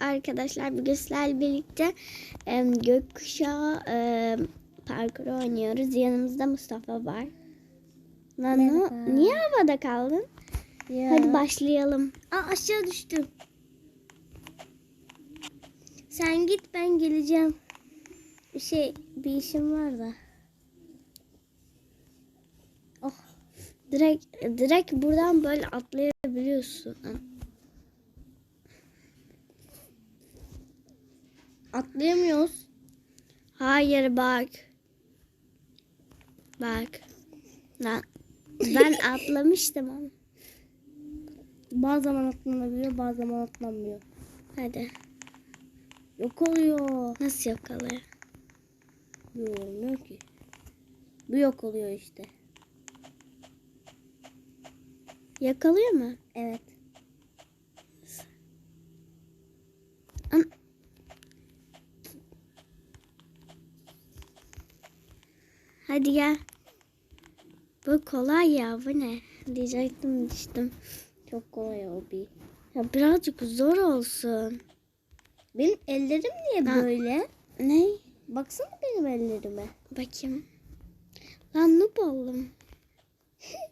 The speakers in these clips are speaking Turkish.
arkadaşlar bugün sizlerle birlikte e, gökkuşağı e, parkuru oynuyoruz. Yanımızda Mustafa var. Merhaba. niye havada kaldın? Ya. Hadi başlayalım. Aa, aşağı düştüm. Sen git ben geleceğim. Bir şey bir işim var da. Oh. Direkt direkt buradan böyle atlayabiliyorsun. Atlayamıyoruz. Hayır bak. Bak. Lan ben atlamıştım ama. Bazı zaman atlanabiliyor bazı zaman atlanmıyor. Hadi. Yok oluyor. Nasıl yakalıyor? Yok olmuyor ki. Bu yok oluyor işte. Yakalıyor mu? Evet. An- Hadi gel. Bu kolay ya bu ne? Diyecektim düştüm. Çok kolay o bir. Ya birazcık zor olsun. Benim ellerim niye Ha. böyle? Ne? Baksana benim ellerime. Bakayım. Lan noob oldum.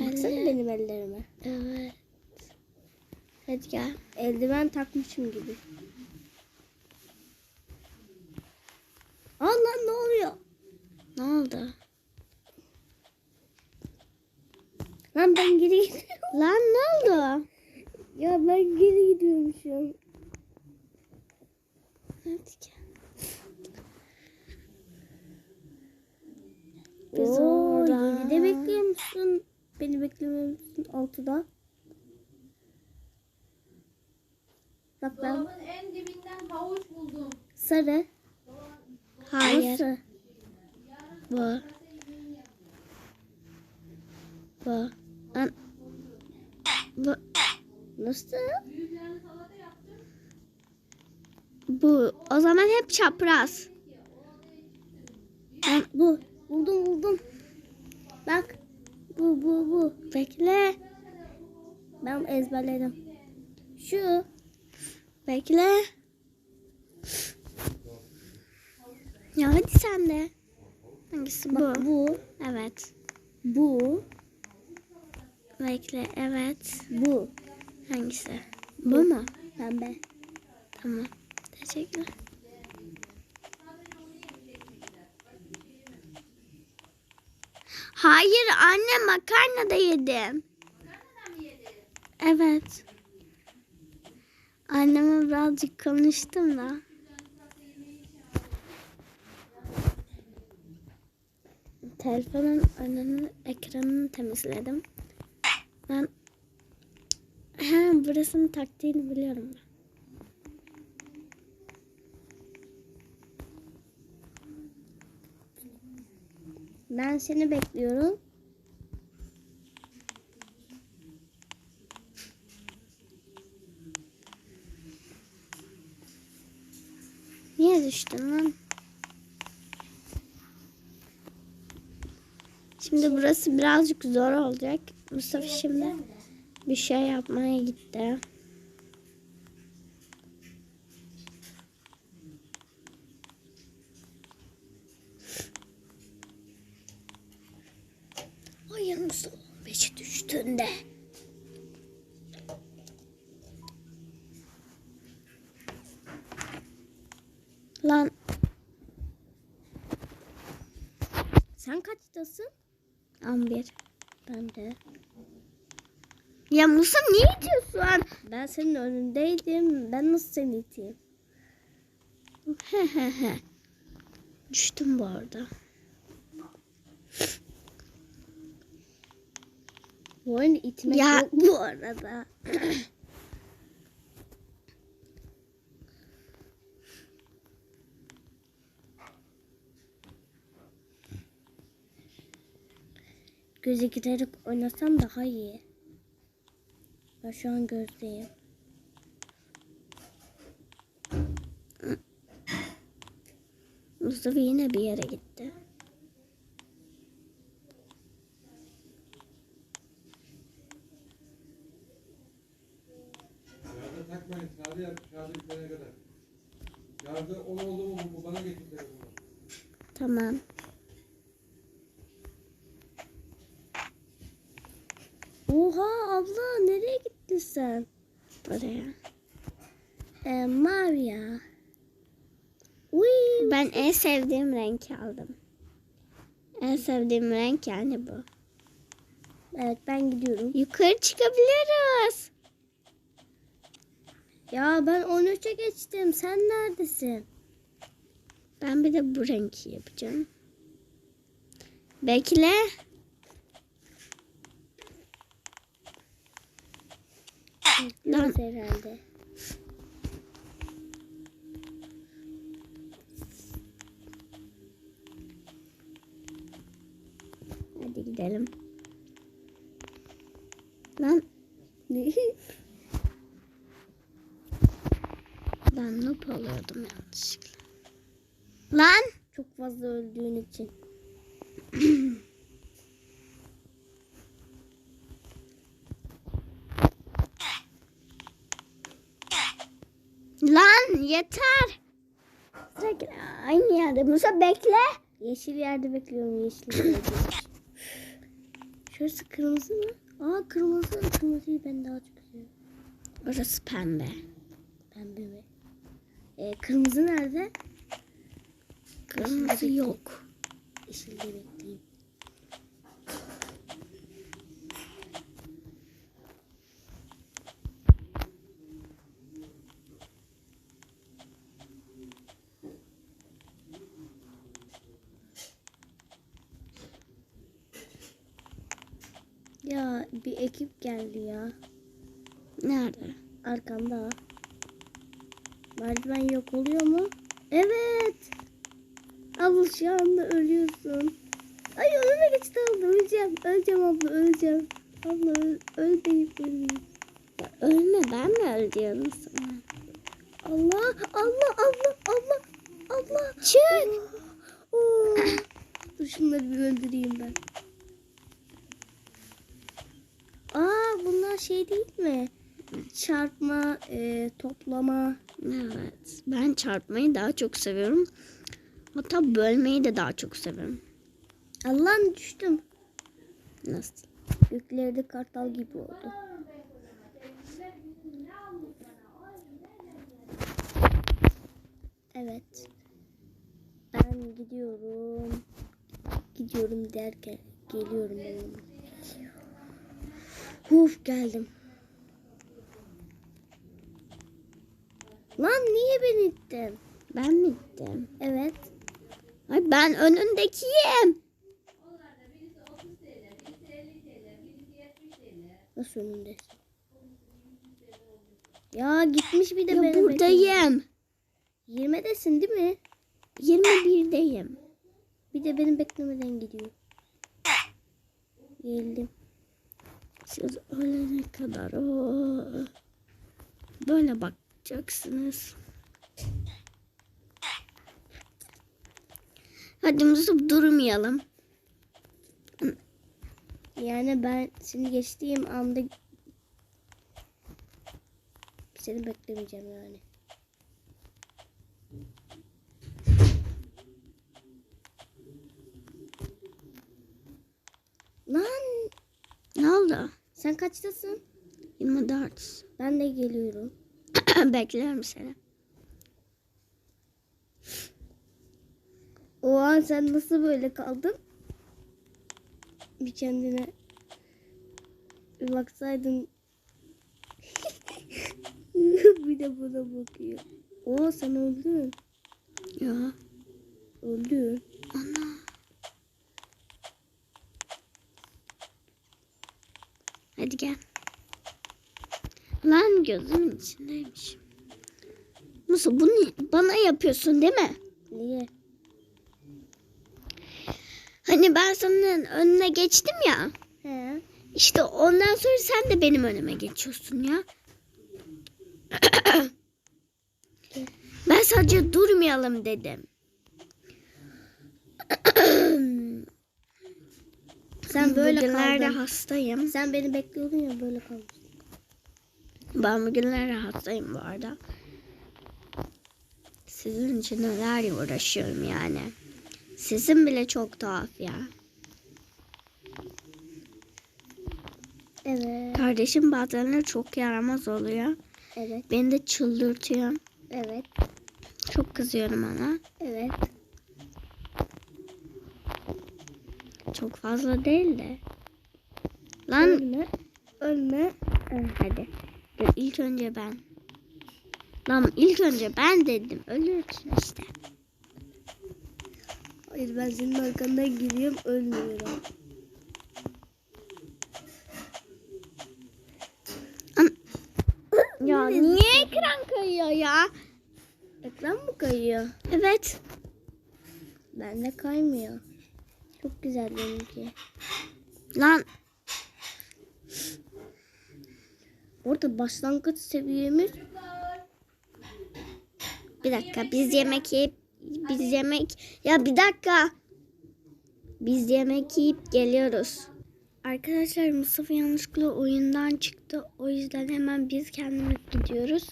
Baksana Elle- benim ellerime. Evet. Hadi gel. Eldiven takmışım gibi. Aa lan ne oluyor? Ne oldu? Lan ben geri gidiyorum. Lan ne oldu? Ya ben geri gidiyorum şu an. Hadi gel. Biz Oo, orada. yedide bekliyor musun? Beni beklemiyor musun? Altıda. Bak ben Dolabın en dibinden havuç buldum. sarı. Hayır. Nasıl? Bu. Bu. An bu. Nasıl? Bu. O zaman hep çapraz. Ben, bu. Buldum buldum. Bak. Bu bu bu. Bekle. Ben ezberledim. Şu. Bekle. Ya hadi sen de. Hangisi Bak bu? bu. Evet. Bu. Bekle. Evet. Bu. Hangisi? Bu mu? Pembe. Tamam. Teşekkür. Hayır anne makarna da yedim. Evet. Anneme birazcık konuştum da. Telefonun önünü, ekranını temizledim. Ben ha, burasının taktiğini biliyorum ben. Ben seni bekliyorum. Niye düştün lan? Şimdi burası birazcık zor olacak. Mustafa şimdi bir şey yapmaya gitti. Ay Mustafa 15'e düştüğünde. Lan Sen kaçtasın? 11. Ben de. Ya Musa niye itiyorsun? Ben senin önündeydim. Ben nasıl seni iteyim? He he he. Düştüm bu arada. Bu oyunu itmek Ya- yok bu arada. Göze giderek oynasam daha iyi. Ben şu an gözdeyim. Mustafa yine bir yere gitti. takmayın. Sade yap. Şarjı bitene kadar. Şarjı on oldu mu bana getir. Tamam. Abla nereye gittin sen? Buraya. Ee, mavi ya. Uy. Ben en sevdiğim renk aldım. En sevdiğim renk yani bu. Evet ben gidiyorum. Yukarı çıkabiliriz. Ya ben 13'e geçtim. Sen neredesin? Ben bir de bu renki yapacağım. Bekle. Biraz herhalde. Hadi gidelim. Lan ben noob oluyordum yanlışlıkla. Lan Çok fazla öldüğün için. lan yeter. Sürekli aynı yerde. Musa bekle. Yeşil yerde bekliyorum yeşil yerde. Şurası kırmızı mı? Aa kırmızı. Kırmızıyı ben daha çok seviyorum. Orası pembe. Pembe mi? Ee, kırmızı nerede? Kırmızı yok. Yeşilde bekleyeyim. Ya bir ekip geldi ya. Nerede? Arkamda. Merdiven yok oluyor mu? Evet. Abla şu anda ölüyorsun. Ay önüme geçti abla öleceğim. Öleceğim abla öleceğim. Abla öl, öl deyip öleyim. Ya ölme ben mi öldürdüm sana? Allah Allah abla abla abla. Çık. Oo. Dur şunları bir öldüreyim ben. Aa bunlar şey değil mi? Çarpma, e, toplama. Evet. Ben çarpmayı daha çok seviyorum. Hatta bölmeyi de daha çok seviyorum. Allah'ım düştüm. Nasıl? Göklerde kartal gibi oldu. Evet. Ben gidiyorum. Gidiyorum derken geliyorum. oğlum. Huf geldim. Lan niye beni ittin? Ben mi gittim? Evet. Ay ben önündekiyim. Nasıl önündesin? Ya gitmiş bir de Ya beni bekliyor. buradayım. 20'desin değil mi? 21'deyim. Bir de beni beklemeden gidiyor. Geldim. Siz ölene kadar o böyle bakacaksınız. Hadi Musab durmayalım. Yani ben seni geçtiğim anda seni beklemeyeceğim yani. Lan Ne oldu? Sen kaçtasın? 24. Ben de geliyorum. Bekliyorum seni. O an sen nasıl böyle kaldın? Bir kendine bir baksaydın. bir de buna bakıyor. O sen öldün. Ya Öldün. ana. Hadi gel. Lan gözümün içindeymiş. Musa bunu bana yapıyorsun değil mi? Niye? Hani ben senin önüne geçtim ya. He. İşte ondan sonra sen de benim önüme geçiyorsun ya. ben sadece durmayalım dedim. Sen böyle Bugünlerde kaldın. hastayım. Sen beni bekliyordun ya böyle kaldın. Ben bugünlerde hastayım bu arada. Sizin için neler uğraşıyorum yani. Sesim bile çok tuhaf ya. Evet. Kardeşim bazenleri çok yaramaz oluyor. Evet. Beni de çıldırtıyor. Evet. Çok kızıyorum ona. Evet. Çok fazla değil de. Lan Ölme. Ölme. Hadi. Dur, ilk önce ben. Lan ilk önce ben dedim. Ölürsün işte. Hayır ben senin arkandan giriyorum ölmüyorum. Ya niye ekran kayıyor ya? Ekran mı kayıyor? Evet. Bende kaymıyor. Çok güzel benimki. Lan Orada başlangıç seviyemiz bir dakika biz yemek yiyip biz yemek ya bir dakika. Biz yemek yiyip geliyoruz. Arkadaşlar Mustafa yanlışlıkla oyundan çıktı. O yüzden hemen biz kendimiz gidiyoruz.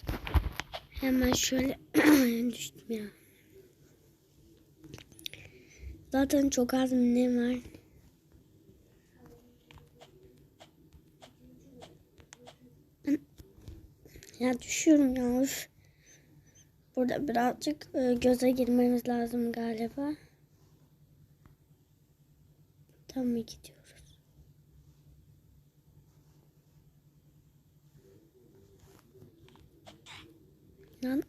Hemen şöyle düştüm ya. Zaten çok az ne var. Ya düşüyorum ya. Üf. Burada birazcık e, göze girmemiz lazım galiba. Tam mı gidiyoruz? Lan.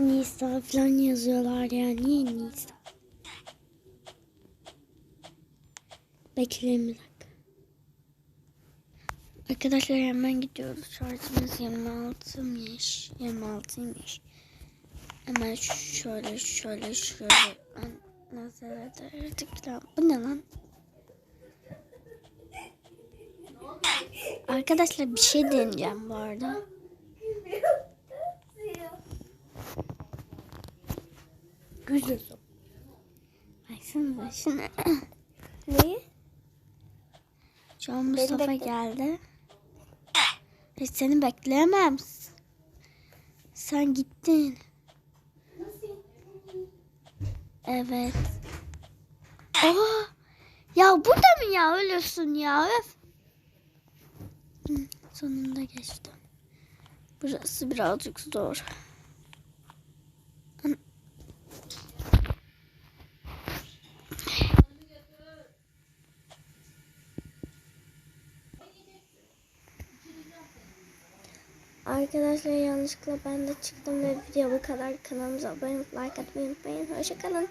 Nisa falan yazıyorlar ya. Niye Nisa? Bekleyin bir dakika. Arkadaşlar hemen gidiyoruz. Şarjımız 26'mış. 26'ymış. Hemen şöyle şöyle şöyle. Ben nasıl ederdik lan? Bu ne lan? Arkadaşlar bir şey deneyeceğim bu arada. Güzel. Baksanıza şimdi. Neyi? Şu an Mustafa bekle. geldi. Hiç seni bekleyemem. Sen gittin. Evet. Oha! Ya burada mı ya ölüyorsun ya? Öf. Sonunda geçtim. Burası birazcık zor. An- Arkadaşlar yanlışlıkla ben de çıktım ve video bu kadar. Kanalımıza abone olup like atmayı unutmayın. Hoşçakalın.